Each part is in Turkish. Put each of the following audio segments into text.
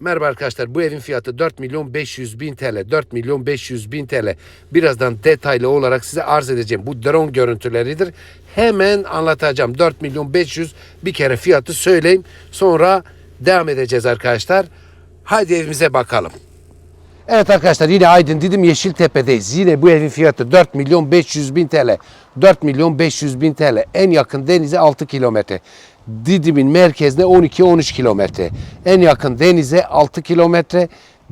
Merhaba arkadaşlar bu evin fiyatı 4 milyon 500 bin TL 4 milyon 500 bin TL birazdan detaylı olarak size arz edeceğim bu drone görüntüleridir hemen anlatacağım 4 milyon 500 bir kere fiyatı söyleyeyim sonra devam edeceğiz arkadaşlar hadi evimize bakalım Evet arkadaşlar yine Aydın Didim Yeşiltepe'deyiz. Yine bu evin fiyatı 4 milyon 500 bin TL. 4 milyon 500 bin TL. En yakın denize 6 kilometre. Didim'in merkezine 12-13 kilometre. En yakın denize 6 kilometre.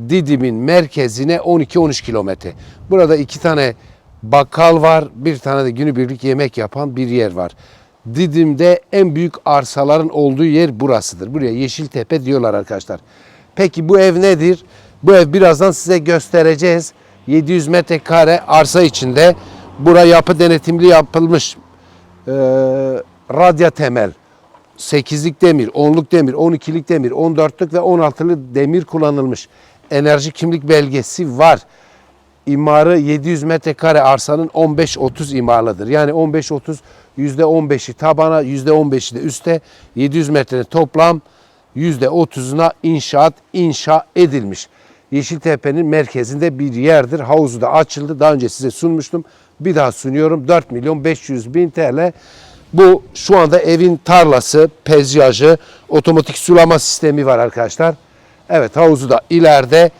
Didim'in merkezine 12-13 kilometre. Burada iki tane bakkal var. Bir tane de günübirlik yemek yapan bir yer var. Didim'de en büyük arsaların olduğu yer burasıdır. Buraya Yeşiltepe diyorlar arkadaşlar. Peki bu ev nedir? Bu ev birazdan size göstereceğiz. 700 metrekare arsa içinde. Bura yapı denetimli yapılmış. Ee, radya temel. 8'lik demir, 10'luk demir, 12'lik demir, 14'lük ve 16'lık demir kullanılmış. Enerji kimlik belgesi var. İmarı 700 metrekare arsanın 15-30 imarlıdır. Yani 15-30 %15'i tabana, %15'i de üste 700 metrenin toplam %30'una inşaat inşa edilmiş. Yeşiltepe'nin merkezinde bir yerdir. Havuzu da açıldı. Daha önce size sunmuştum. Bir daha sunuyorum. 4 milyon 500 bin TL. Bu şu anda evin tarlası, peyzajı, otomatik sulama sistemi var arkadaşlar. Evet havuzu da ileride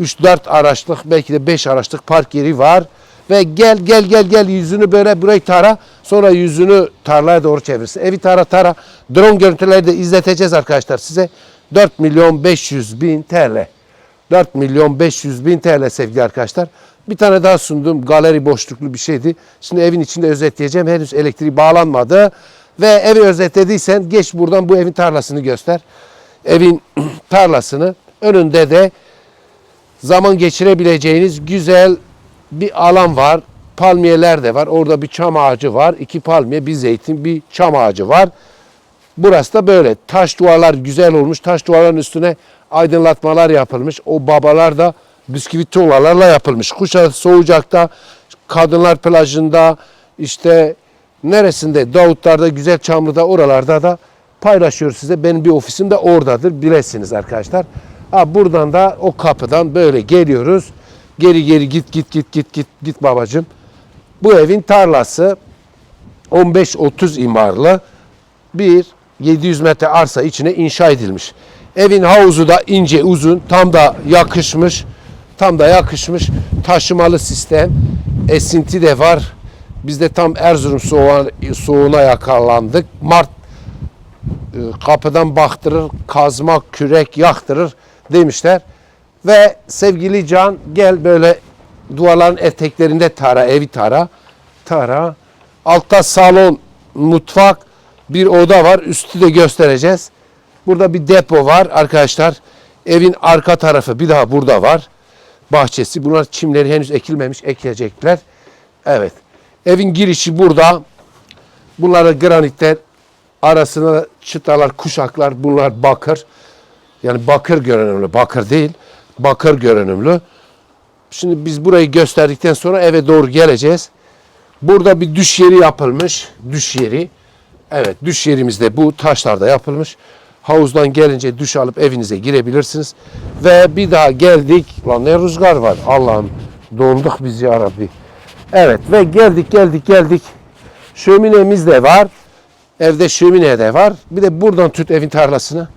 3-4 araçlık belki de 5 araçlık park yeri var. Ve gel gel gel gel yüzünü böyle burayı tara. Sonra yüzünü tarlaya doğru çevirsin. Evi tara tara. Drone görüntüleri de izleteceğiz arkadaşlar size. 4 milyon 500 bin TL. 4 milyon 500 bin TL sevgili arkadaşlar. Bir tane daha sundum. Galeri boşluklu bir şeydi. Şimdi evin içinde özetleyeceğim. Henüz elektriği bağlanmadı. Ve evi özetlediysen geç buradan bu evin tarlasını göster. Evin tarlasını önünde de zaman geçirebileceğiniz güzel bir alan var. Palmiyeler de var. Orada bir çam ağacı var. İki palmiye, bir zeytin, bir çam ağacı var. Burası da böyle. Taş duvarlar güzel olmuş. Taş duvarların üstüne aydınlatmalar yapılmış. O babalar da bisküvit tuğlalarla yapılmış. Kuşadası Soğucak'ta, Kadınlar Plajı'nda, işte neresinde, Davutlar'da, Güzel Çamlı'da, oralarda da paylaşıyoruz size. Benim bir ofisim de oradadır. Bilesiniz arkadaşlar. Ha, buradan da o kapıdan böyle geliyoruz. Geri geri git git git git git git babacığım. Bu evin tarlası 15-30 imarlı bir 700 metre arsa içine inşa edilmiş. Evin havuzu da ince uzun tam da yakışmış. Tam da yakışmış. Taşımalı sistem. Esinti de var. Biz de tam Erzurum soğuğa, soğuğuna yakalandık. Mart e, kapıdan baktırır, kazma, kürek yaktırır demişler. Ve sevgili Can gel böyle duvarların eteklerinde tara, evi tara. Tara. Altta salon, mutfak, bir oda var. Üstü de göstereceğiz. Burada bir depo var arkadaşlar. Evin arka tarafı bir daha burada var. Bahçesi. Bunlar çimleri henüz ekilmemiş. Ekilecekler. Evet. Evin girişi burada. Bunlar granitler. Arasına çıtalar, kuşaklar. Bunlar bakır. Yani bakır görünümlü. Bakır değil. Bakır görünümlü. Şimdi biz burayı gösterdikten sonra eve doğru geleceğiz. Burada bir düş yeri yapılmış. Düş yeri. Evet düş yerimizde bu taşlarda yapılmış. Havuzdan gelince duş alıp evinize girebilirsiniz. Ve bir daha geldik. Lan ne rüzgar var. Allah'ım donduk biz ya Rabbi. Evet ve geldik geldik geldik. Şöminemiz de var. Evde şömine de var. Bir de buradan tut evin tarlasını.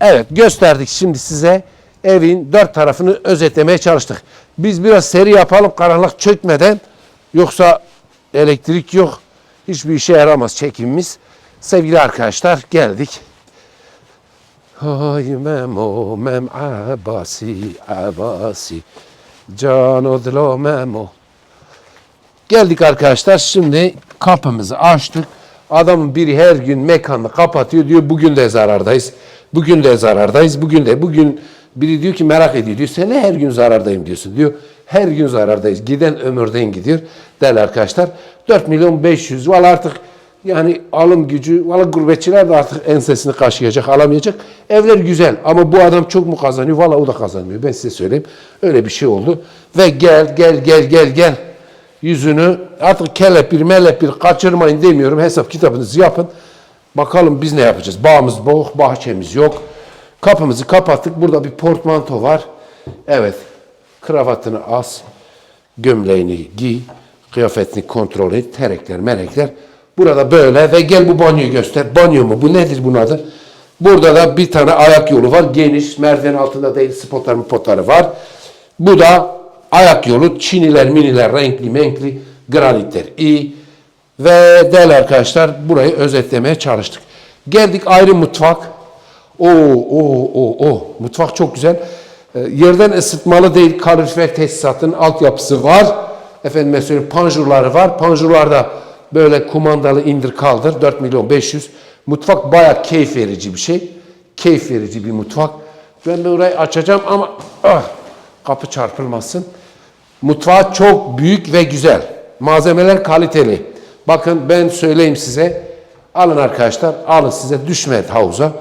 Evet gösterdik şimdi size evin dört tarafını özetlemeye çalıştık. Biz biraz seri yapalım karanlık çökmeden. Yoksa elektrik yok. Hiçbir işe yaramaz çekimimiz. Sevgili arkadaşlar geldik. Hay Memo, Mem Abasi, Abasi, Can Odlo Memo. Geldik arkadaşlar şimdi kapımızı açtık. Adamın biri her gün mekanını kapatıyor diyor bugün de zarardayız. Bugün de zarardayız. Bugün de bugün biri diyor ki merak ediyor diyor. Sen ne her gün zarardayım diyorsun diyor. Her gün zarardayız. Giden ömürden gidiyor. Değerli arkadaşlar. 4 milyon 500. Valla artık yani alım gücü, valla gurbetçiler de artık ensesini kaşıyacak, alamayacak. Evler güzel ama bu adam çok mu kazanıyor? Valla o da kazanmıyor. Ben size söyleyeyim. Öyle bir şey oldu. Ve gel, gel, gel, gel, gel. Yüzünü artık kelepir, melepir kaçırmayın demiyorum. Hesap kitabınızı yapın. Bakalım biz ne yapacağız? Bağımız boğuk, bahçemiz yok. Kapımızı kapattık. Burada bir portmanto var. Evet. Kravatını as. Gömleğini giy. Kıyafetini kontrol et. Terekler, melekler. Burada böyle ve gel bu banyoyu göster. Banyo mu? Bu nedir bunun adı? Burada da bir tane ayak yolu var. Geniş. Merdiven altında değil. Spotlar potları var. Bu da ayak yolu. Çiniler, miniler, renkli, menkli, granitler. iyi. Ve değerli arkadaşlar burayı özetlemeye çalıştık. Geldik ayrı mutfak. Oo, oo, oo, oo. Mutfak çok güzel. Ee, yerden ısıtmalı değil, kalorifer tesisatın altyapısı var. Efendim söyleyeyim panjurları var. Panjurlarda böyle kumandalı indir kaldır 4 milyon 500. Mutfak bayağı keyif verici bir şey. Keyif verici bir mutfak. Ben burayı açacağım ama ah, kapı çarpılmasın. Mutfağı çok büyük ve güzel. Malzemeler kaliteli. Bakın ben söyleyeyim size. Alın arkadaşlar, alın size düşmedi havuza.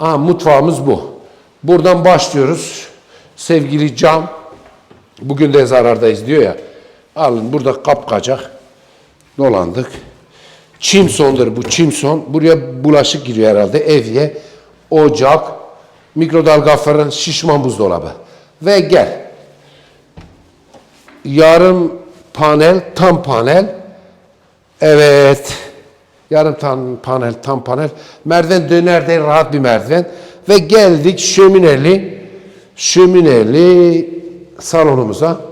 Aa, mutfağımız bu. Buradan başlıyoruz. Sevgili cam, bugün de zarardayız diyor ya. Alın burada kapkacak. Dolandık. Çimsondur bu çimson. Buraya bulaşık giriyor herhalde. Evye, ocak, mikrodalga fırın, şişman buzdolabı. Ve gel. Yarım panel, tam panel. Evet. Yarım tam panel, tam panel. Merdiven döner değil, rahat bir merdiven. Ve geldik şömineli, şömineli salonumuza.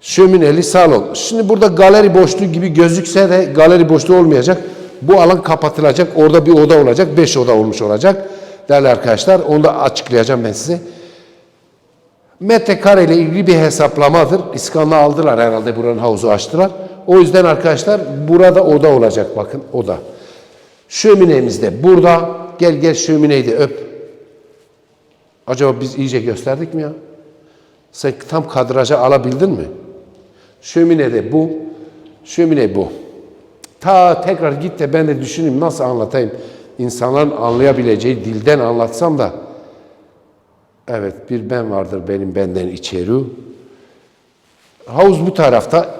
Şömineli salon. Şimdi burada galeri boşluğu gibi gözükse de galeri boşluğu olmayacak. Bu alan kapatılacak. Orada bir oda olacak. Beş oda olmuş olacak. Değerli arkadaşlar onu da açıklayacağım ben size. Metrekare ile ilgili bir hesaplamadır. İskanla aldılar herhalde buranın havuzu açtılar. O yüzden arkadaşlar burada oda olacak bakın oda. Şöminemiz de burada. Gel gel şömineyi de öp. Acaba biz iyice gösterdik mi ya? Sen tam kadraja alabildin mi? Şömine de bu. Şömine bu. Ta tekrar git de ben de düşüneyim nasıl anlatayım. İnsanların anlayabileceği dilden anlatsam da Evet bir ben vardır benim benden içeri. Havuz bu tarafta.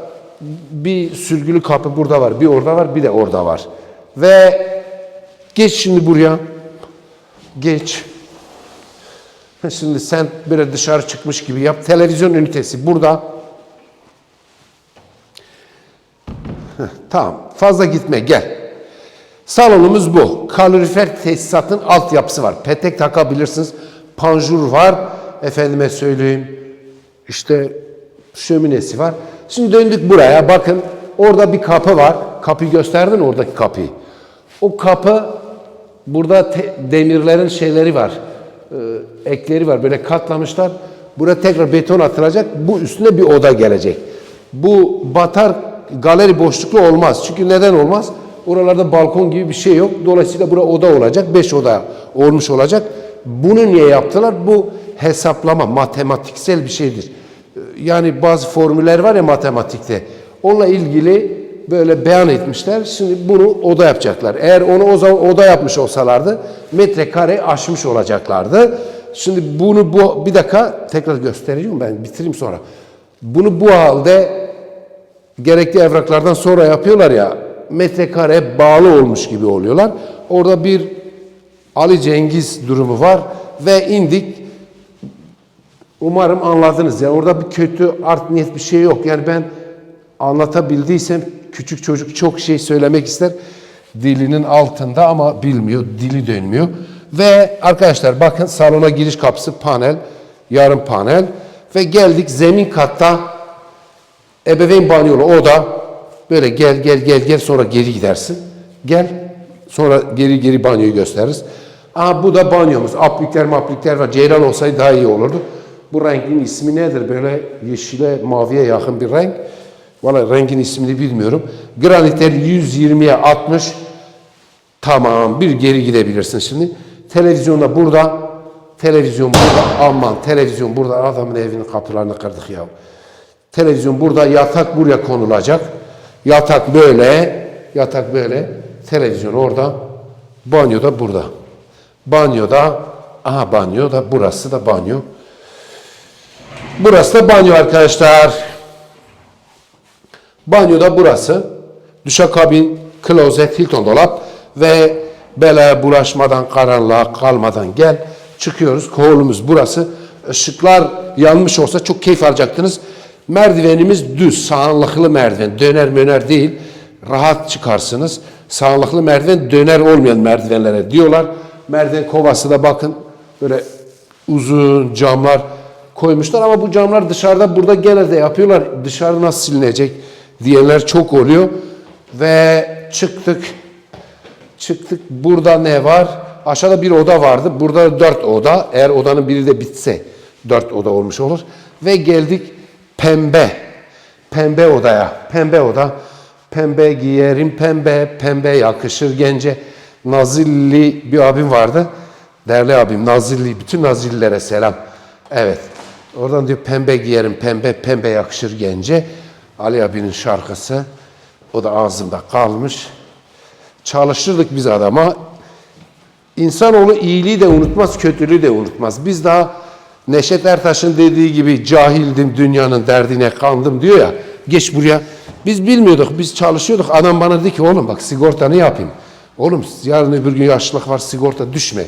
Bir sürgülü kapı burada var. Bir orada var bir de orada var. Ve geç şimdi buraya. Geç. Şimdi sen böyle dışarı çıkmış gibi yap. Televizyon ünitesi burada. Tamam. Fazla gitme gel. Salonumuz bu. Kalorifer tesisatın altyapısı var. Petek takabilirsiniz. Panjur var. Efendime söyleyeyim. İşte şöminesi var. Şimdi döndük buraya. Bakın orada bir kapı var. Kapıyı gösterdin oradaki kapıyı. O kapı burada demirlerin şeyleri var. Ee, ekleri var. Böyle katlamışlar. Buraya tekrar beton atılacak. Bu üstüne bir oda gelecek. Bu batar galeri boşluklu olmaz. Çünkü neden olmaz? Oralarda balkon gibi bir şey yok. Dolayısıyla bura oda olacak. Beş oda olmuş olacak. Bunu niye yaptılar? Bu hesaplama, matematiksel bir şeydir. Ee, Yani bazı formüller var ya matematikte. Onunla ilgili böyle beyan etmişler. Şimdi bunu oda yapacaklar. Eğer onu o zaman oda yapmış olsalardı metrekare aşmış olacaklardı. Şimdi bunu bu bir dakika tekrar göstereceğim ben bitireyim sonra. Bunu bu halde gerekli evraklardan sonra yapıyorlar ya metrekare bağlı olmuş gibi oluyorlar. Orada bir Ali Cengiz durumu var ve indik. Umarım anladınız. Yani orada bir kötü art niyet bir şey yok. Yani ben anlatabildiysem küçük çocuk çok şey söylemek ister. Dilinin altında ama bilmiyor, dili dönmüyor. Ve arkadaşlar bakın salona giriş kapısı panel, yarım panel ve geldik zemin katta ebeveyn banyolu oda. Böyle gel gel gel gel sonra geri gidersin. Gel sonra geri geri banyoyu gösteririz. Aa bu da banyomuz. Aplikler maplikler var. Ceylan olsaydı daha iyi olurdu. Bu rengin ismi nedir? Böyle yeşile maviye yakın bir renk. Valla rengin ismini bilmiyorum. Granitler 120'ye 60. Tamam bir geri gidebilirsin şimdi. Televizyonda burada. Televizyon burada. Aman televizyon burada. Adamın evinin kapılarını kırdık ya. Televizyon burada. Yatak buraya konulacak. Yatak böyle. Yatak böyle. Televizyon orada. Banyo da burada. Banyoda. Aha banyo da burası da banyo. Burası da banyo arkadaşlar. Banyoda burası. Duşakabin, klozet, Hilton dolap ve belaya bulaşmadan, karanlığa kalmadan gel. Çıkıyoruz. Kolumuz burası. Işıklar yanmış olsa çok keyif alacaktınız. Merdivenimiz düz, sağanlıklı merdiven. Döner möner değil. Rahat çıkarsınız. Sağanlıklı merdiven döner olmayan merdivenlere diyorlar. Merdiven kovası da bakın böyle uzun camlar koymuşlar ama bu camlar dışarıda burada genelde yapıyorlar. Dışarı nasıl silinecek diyenler çok oluyor. Ve çıktık. Çıktık. Burada ne var? Aşağıda bir oda vardı. Burada dört oda. Eğer odanın biri de bitse dört oda olmuş olur. Ve geldik pembe. Pembe odaya. Pembe oda. Pembe giyerim pembe. Pembe yakışır gence. Nazilli bir abim vardı. Değerli abim Nazilli. Bütün Nazillilere selam. Evet. Oradan diyor pembe giyerim pembe. Pembe yakışır gence. Ali abinin şarkısı. O da ağzımda kalmış. Çalıştırdık biz adama. İnsanoğlu iyiliği de unutmaz, kötülüğü de unutmaz. Biz daha Neşet Ertaş'ın dediği gibi cahildim, dünyanın derdine kandım diyor ya. Geç buraya. Biz bilmiyorduk, biz çalışıyorduk. Adam bana dedi ki oğlum bak sigortanı yapayım. Oğlum yarın öbür gün yaşlılık var sigorta düşme.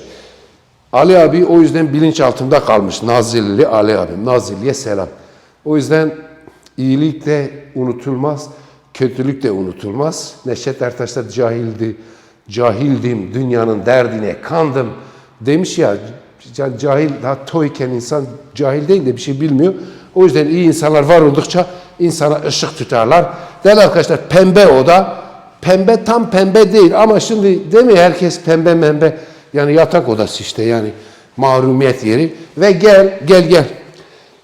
Ali abi o yüzden bilinç altında kalmış. Nazilli Ali abim. Nazilli'ye selam. O yüzden iyilik de unutulmaz, kötülük de unutulmaz. Neşet Ertaş da cahildi, cahildim, dünyanın derdine kandım demiş ya. Ca- Cahil, daha toyken insan cahil değil de bir şey bilmiyor. O yüzden iyi insanlar var oldukça insana ışık tutarlar. Değerli arkadaşlar pembe oda, pembe tam pembe değil ama şimdi değil mi herkes pembe membe yani yatak odası işte yani mahrumiyet yeri ve gel gel gel.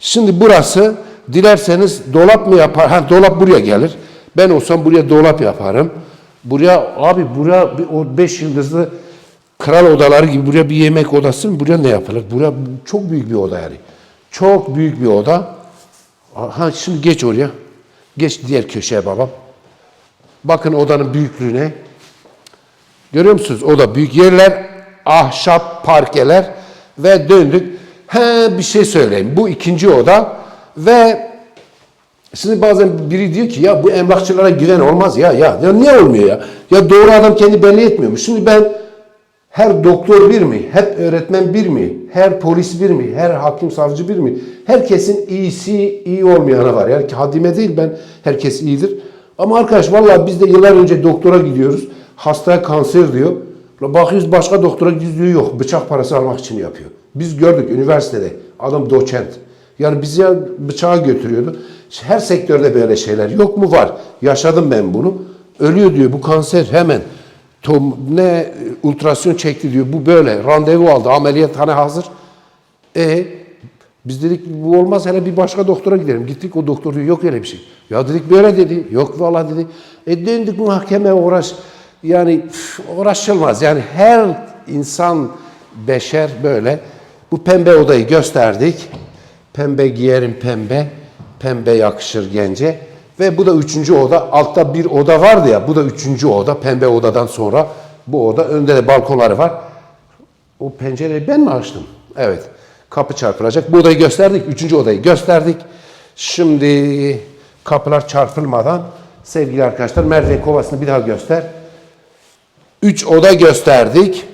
Şimdi burası dilerseniz dolap mı yapar? Ha dolap buraya gelir. Ben olsam buraya dolap yaparım. Buraya abi buraya o beş yıldızlı kral odaları gibi buraya bir yemek odası mı? Buraya ne yapılır? Buraya çok büyük bir oda yani. Çok büyük bir oda. Ha şimdi geç oraya. Geç diğer köşeye babam. Bakın odanın büyüklüğüne. Görüyor musunuz? O da büyük yerler, ahşap parkeler ve döndük. He bir şey söyleyeyim. Bu ikinci oda ve şimdi bazen biri diyor ki ya bu emlakçılara güven olmaz ya ya. Ya niye olmuyor ya? Ya doğru adam kendi belli etmiyor mu? Şimdi ben her doktor bir mi? Hep öğretmen bir mi? Her polis bir mi? Her hakim savcı bir mi? Herkesin iyisi iyi olmayanı var. Yani hadime değil ben herkes iyidir. Ama arkadaş vallahi biz de yıllar önce doktora gidiyoruz. Hastaya kanser diyor. Bakıyoruz başka doktora gidiyor yok. Bıçak parası almak için yapıyor. Biz gördük üniversitede. Adam doçent. Yani bizi ya bıçağı götürüyordu. Her sektörde böyle şeyler yok mu? Var. Yaşadım ben bunu. Ölüyor diyor bu kanser hemen. Tom, ne ultrasyon çekti diyor. Bu böyle. Randevu aldı. Ameliyathane hazır. E biz dedik bu olmaz hele bir başka doktora gidelim. Gittik o doktor diyor yok öyle bir şey. Ya dedik böyle dedi. Yok valla dedi. E döndük mahkeme uğraş. Yani üf, uğraşılmaz. Yani her insan beşer böyle. Bu pembe odayı gösterdik. Pembe giyerim pembe. Pembe yakışır gence. Ve bu da üçüncü oda. Altta bir oda vardı ya. Bu da üçüncü oda. Pembe odadan sonra bu oda. Önde de balkonları var. O pencereyi ben mi açtım? Evet. Kapı çarpılacak. Bu odayı gösterdik. Üçüncü odayı gösterdik. Şimdi kapılar çarpılmadan sevgili arkadaşlar merdiven kovasını bir daha göster. Üç oda gösterdik.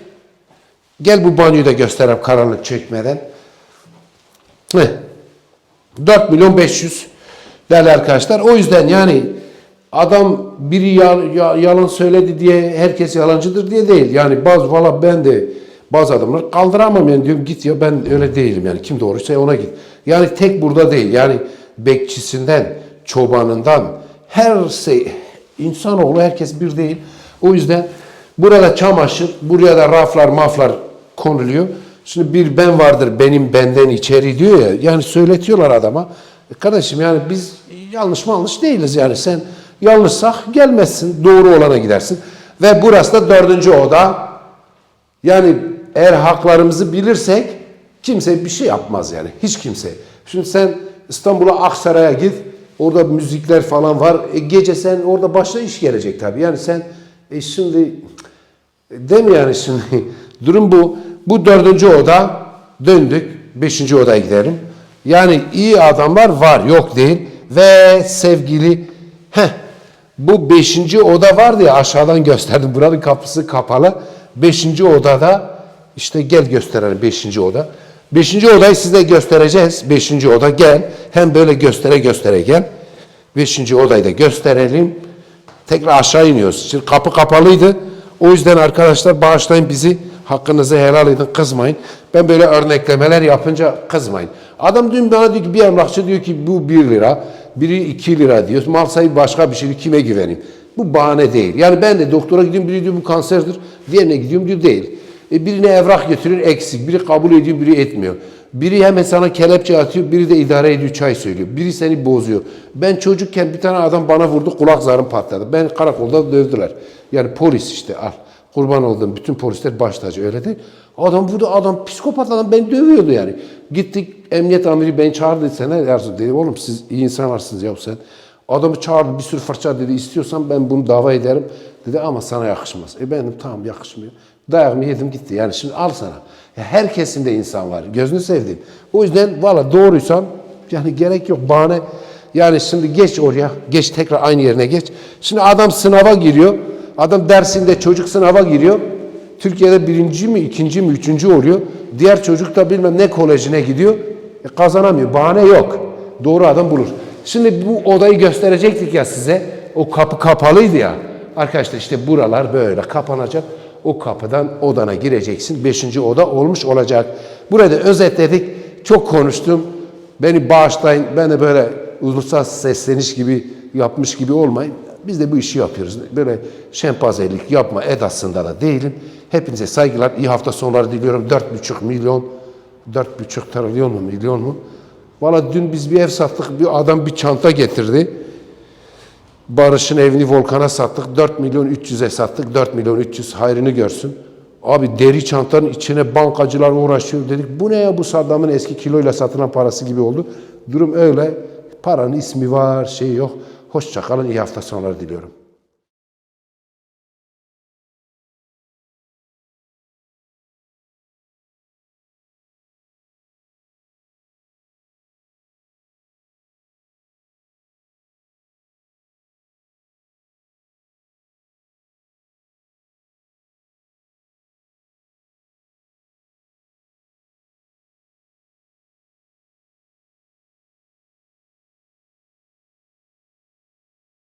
Gel bu banyoyu da göstereyim karanlık çekmeden. Heh. 4 milyon 500 değerli arkadaşlar. O yüzden yani adam biri ya- ya- yalan söyledi diye herkes yalancıdır diye değil. Yani bazı valla ben de bazı adamlar kaldıramam yani diyorum git ya ben öyle değilim yani kim doğruysa ona git. Yani tek burada değil yani bekçisinden, çobanından her şey insanoğlu herkes bir değil. O yüzden burada çamaşır, buraya da raflar maflar konuluyor. Şimdi bir ben vardır benim benden içeri diyor ya. Yani söyletiyorlar adama. E Kardeşim yani biz yanlış yanlış değiliz yani. Sen yanlışsak gelmezsin. Doğru olana gidersin. Ve burası da dördüncü oda. Yani eğer haklarımızı bilirsek kimse bir şey yapmaz yani. Hiç kimse. Şimdi sen İstanbul'a Aksaray'a git. Orada müzikler falan var. E gece sen orada başına iş gelecek tabii. Yani sen e şimdi Değil mi yani şimdi? Durum bu. Bu dördüncü oda döndük. Beşinci odaya gidelim. Yani iyi adamlar var yok değil. Ve sevgili heh, bu beşinci oda vardı ya aşağıdan gösterdim. Buranın kapısı kapalı. Beşinci odada işte gel gösterelim beşinci oda. Beşinci odayı size göstereceğiz. Beşinci oda gel. Hem böyle göstere göstere gel. Beşinci odayı da gösterelim. Tekrar aşağı iniyoruz. Şimdi kapı kapalıydı. O yüzden arkadaşlar bağışlayın bizi. Hakkınızı helal edin kızmayın. Ben böyle örneklemeler yapınca kızmayın. Adam dün bana diyor ki bir emlakçı diyor ki bu 1 lira, biri 2 lira diyor. Mal sahibi başka bir şey kime güveneyim? Bu bahane değil. Yani ben de doktora gidiyorum biri diyor bu kanserdir. Diğerine gidiyorum diyor değil. E birine evrak götürür eksik. Biri kabul ediyor biri etmiyor. Biri hemen sana kelepçe atıyor, biri de idare ediyor, çay söylüyor. Biri seni bozuyor. Ben çocukken bir tane adam bana vurdu, kulak zarım patladı. Ben karakolda dövdüler. Yani polis işte al. Kurban olduğum bütün polisler baş tacı öyle değil. Adam vurdu, adam psikopat adam beni dövüyordu yani. Gittik emniyet amiri beni çağırdı sana Erzurum dedi. Oğlum siz iyi insanlarsınız ya sen. Adamı çağırdı bir sürü fırça dedi. İstiyorsan ben bunu dava ederim. Dedi ama sana yakışmaz. E benim tamam yakışmıyor. Dayağımı yedim gitti. Yani şimdi al sana. Ya her kesimde insan var. Gözünü sevdiğim. O yüzden valla doğruysam yani gerek yok. Bahane yani şimdi geç oraya. Geç tekrar aynı yerine geç. Şimdi adam sınava giriyor. Adam dersinde çocuk sınava giriyor. Türkiye'de birinci mi, ikinci mi, üçüncü oluyor. Diğer çocuk da bilmem ne kolejine gidiyor. E, kazanamıyor. Bahane yok. Doğru adam bulur. Şimdi bu odayı gösterecektik ya size. O kapı kapalıydı ya. Arkadaşlar işte buralar böyle kapanacak. O kapıdan odana gireceksin. Beşinci oda olmuş olacak. Burada özetledik. Çok konuştum. Beni bağışlayın. Ben de böyle uluslararası sesleniş gibi yapmış gibi olmayın. Biz de bu işi yapıyoruz. Böyle şempazelik yapma edasında da değilim. Hepinize saygılar. İyi hafta sonları diliyorum. 4,5 milyon, 4,5 trilyon mu milyon mu? Valla dün biz bir ev sattık. Bir adam bir çanta getirdi. Barış'ın evini Volkan'a sattık. 4 milyon 300'e sattık. 4 milyon 300 hayrını görsün. Abi deri çantanın içine bankacılar uğraşıyor dedik. Bu ne ya bu Saddam'ın eski kiloyla satılan parası gibi oldu. Durum öyle. Paranın ismi var, şey yok. Hoşça kalın, iyi hafta sonları diliyorum.